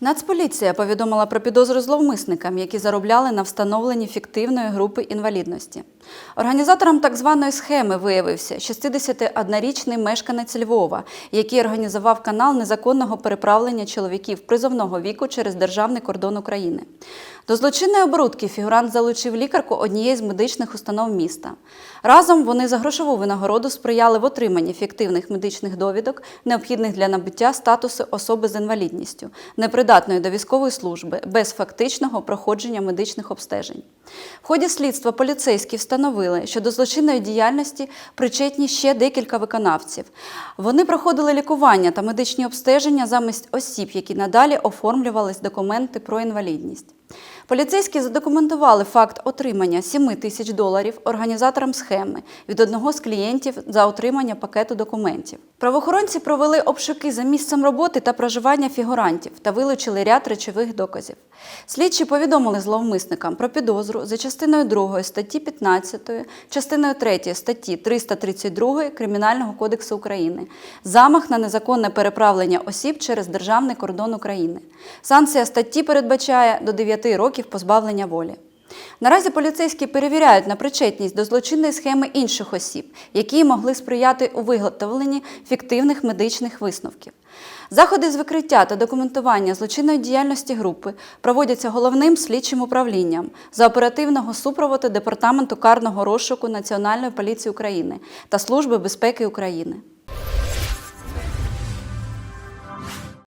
Нацполіція повідомила про підозру зловмисникам, які заробляли на встановленні фіктивної групи інвалідності. Організатором так званої схеми виявився 61-річний мешканець Львова, який організував канал незаконного переправлення чоловіків призовного віку через державний кордон України. До злочинної оборудки фігурант залучив лікарку однієї з медичних установ міста. Разом вони за грошову винагороду сприяли в отриманні фіктивних медичних довідок, необхідних для набуття статусу особи з інвалідністю, непридатної до військової служби, без фактичного проходження медичних обстежень. В ході слідства поліцейські встановили, що до злочинної діяльності причетні ще декілька виконавців. Вони проходили лікування та медичні обстеження замість осіб, які надалі оформлювались документи про інвалідність. Поліцейські задокументували факт отримання 7 тисяч доларів організаторам схеми від одного з клієнтів за отримання пакету документів. Правоохоронці провели обшуки за місцем роботи та проживання фігурантів та вилучили ряд речових доказів. Слідчі повідомили зловмисникам про підозру за частиною 2 статті 15, частиною 3 статті 332 Кримінального кодексу України замах на незаконне переправлення осіб через державний кордон України. Санкція статті передбачає до 9 років позбавлення волі. Наразі поліцейські перевіряють на причетність до злочинної схеми інших осіб, які могли сприяти у виготовленні фіктивних медичних висновків. Заходи з викриття та документування злочинної діяльності групи проводяться головним слідчим управлінням за оперативного супроводу Департаменту карного розшуку Національної поліції України та Служби безпеки України.